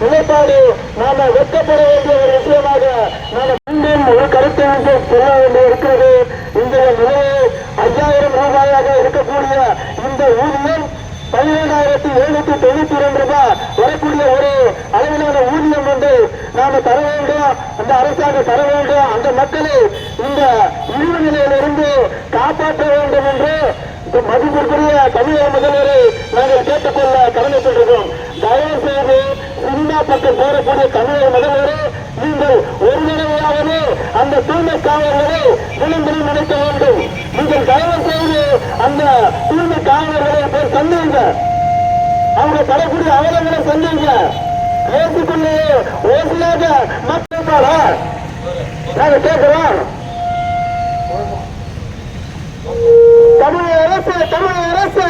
நிலைப்பாடு நாம வெட்கப்பட வேண்டிய ஒரு விஷயமாக நாம மீண்டும் ஒரு கருத்தை வந்து சொல்ல வேண்டி இருக்கிறது. இந்த நிலையை ஐயாயிரம் ரூபாயாக இருக்கக்கூடிய இந்த ஊதியம் பதினேழாயிரத்தி எழுநூத்தி தொண்ணூத்தி இரண்டு ரூபாய் வரக்கூடிய ஒரு அளவிலான ஊதியம் வந்து நாம தர வேண்டும் அந்த அரசாங்கம் தர வேண்டும் அந்த மக்களை இந்த இழிவு நிலையிலிருந்து காப்பாற்ற வேண்டும் என்று மதிப்பிற்குரிய தமிழக முதல்வரை நாங்கள் கேட்டுக்கொள்ள கடமைப்பட்டிருக்கோம் தயவு செய்து சினிமா பக்கம் போடக்கூடிய தமிழக முதல்வரை நீங்கள் ஒரு தடவையாவது அந்த தூய்மை காவலர்களை தினம் நினைக்க வேண்டும். நீங்கள் தயவு செய்து அந்த தூய்மை காவலர்களை போய் சந்திங்க அவங்க தரக்கூடிய அவலங்களை சந்திங்க ஏற்றுக்கொள்ளே ஓசியாக மக்கள் நாங்க கேட்கிறோம். தமிழக அரசு தமிழக அரசு!